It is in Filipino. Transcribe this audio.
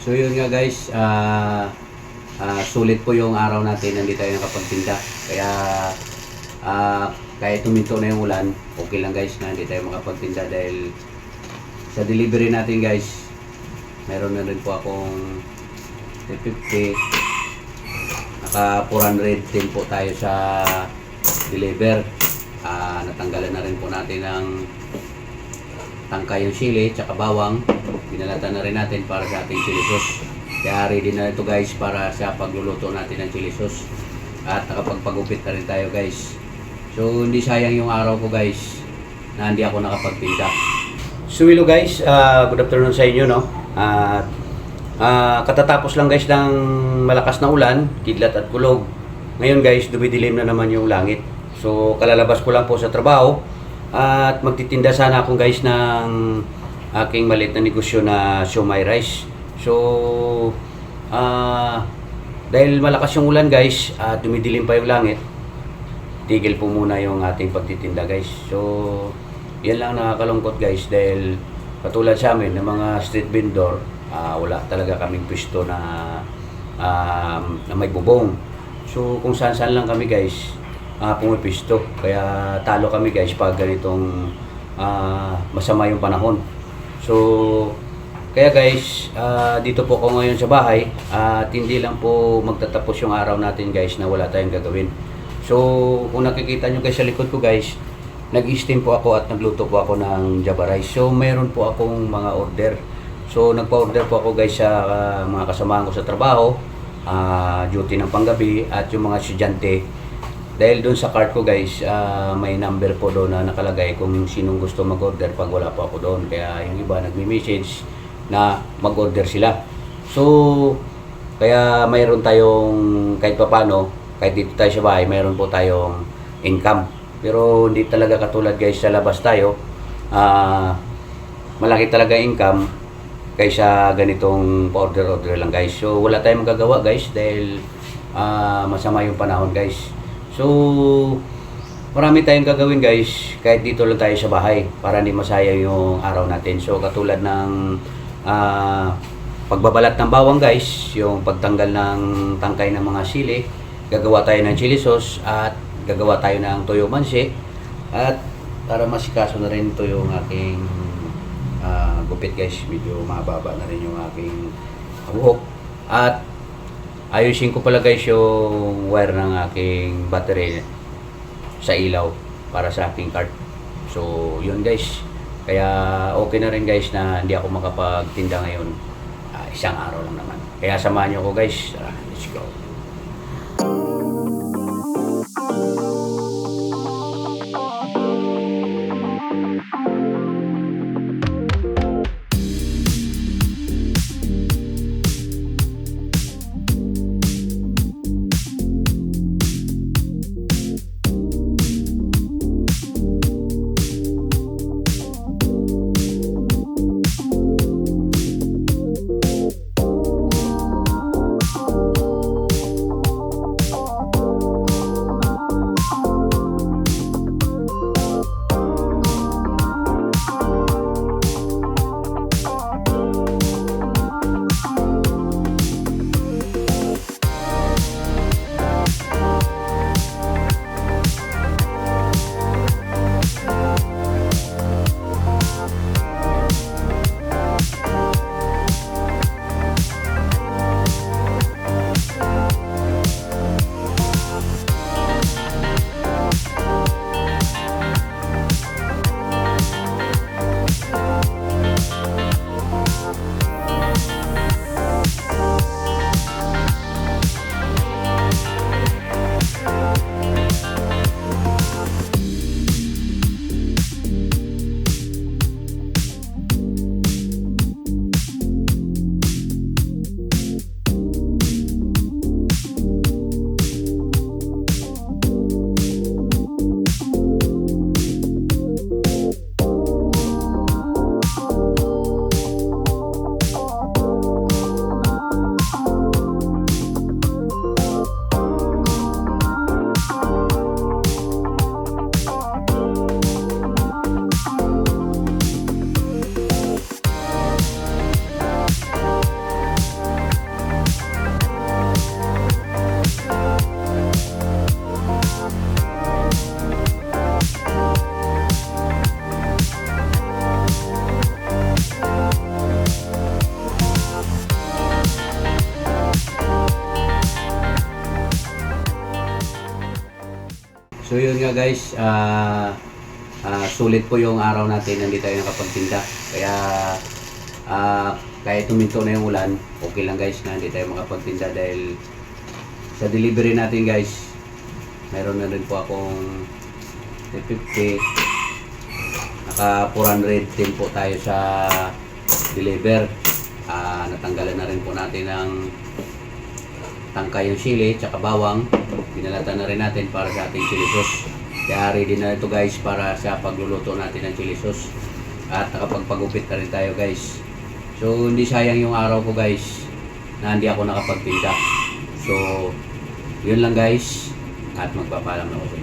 So yun nga guys, ah ah, sulit po yung araw natin, hindi tayo nakapagtinda. Kaya ah kahit tuminto na yung ulan, okay lang guys na hindi tayo makapagtinda dahil sa delivery natin guys, meron na rin po akong 350 naka 400 din po tayo sa deliver. Ah, natanggalan na rin po natin ng tangkay yung sili tsaka bawang. Binalatan na rin natin para sa ating chili sauce. Kaya ready na ito guys para sa pagluluto natin ng chili sauce. At nakapagpagupit na rin tayo guys. So hindi sayang yung araw ko guys na hindi ako nakapagtinda. So hello guys, Ah, good afternoon sa inyo no. At Ah, katatapos lang guys ng malakas na ulan, kidlat at kulog. Ngayon guys, dumidilim na naman yung langit. So, kalalabas ko lang po sa trabaho at magtitinda sana ako guys ng aking maliit na negosyo na siomay rice. So, ah dahil malakas yung ulan guys at dumidilim pa yung langit, tigil po muna yung ating pagtitinda guys. So, yan lang nakakalungkot guys dahil katulad sa amin ng mga street vendor, ah, wala talaga kaming pwesto na, um, na may bubong. So kung saan saan lang kami guys, uh, pumipisto. Kaya talo kami guys pag ganitong ah, masama yung panahon. So kaya guys, ah, dito po ako ngayon sa bahay at hindi lang po magtatapos yung araw natin guys na wala tayong gagawin. So kung nakikita nyo guys sa likod ko guys, nag-steam po ako at nagluto po ako ng java rice. So meron po akong mga order. So nagpa-order po ako guys sa ah, mga kasamahan ko sa trabaho, ah, duty ng panggabi at yung mga estudyante. Dahil doon sa cart ko guys, ah, may number po doon na nakalagay kung sinong gusto mag-order pag wala po ako doon. Kaya yung iba nagme-message na mag-order sila. So kaya mayroon tayong kahit papano, kahit dito tayo sa bahay, mayroon po tayong income. Pero hindi talaga katulad guys sa labas tayo. Ah, malaki talaga income kaysa ganitong order-order lang guys. So wala tayong magagawa guys dahil ah, masama yung panahon guys. So marami tayong gagawin guys. Kahit dito lang tayo sa bahay para hindi masayang yung araw natin. So katulad ng ah, pagbabalat ng bawang guys, yung pagtanggal ng tangkay ng mga sili, gagawa tayo ng chili sauce at gagawa tayo ng toyo mansi. At para masikaso na rin ito yung aking ah, gupit guys. Medyo mababa na rin yung aking buhok. At ayusin ko pala guys yung wire ng aking battery sa ilaw para sa aking card. So yun guys. Kaya okay na rin guys na hindi ako makapagtinda ngayon. Ah, isang araw lang naman. Kaya samahan nyo ko guys. Tara, let's go So yun nga guys, ah ah, sulit po yung araw natin hindi tayo nakapagtinda. Kaya ah kahit tuminto na yung ulan, okay lang guys na hindi tayo makapagtinda dahil sa delivery natin guys, meron na rin po akong 350 naka 400 din po tayo sa deliver. Ah natanggalan na rin po natin ng tangkay yung sili tsaka bawang. Pinalatan na rin natin para sa ating chili sauce. Kaya ready na ito guys para sa pagluluto natin ng chili sauce. At nakapagpagupit na rin tayo guys. So hindi sayang yung araw ko guys na hindi ako nakapagtinda. So yun lang guys at magpapaalam na ako sa.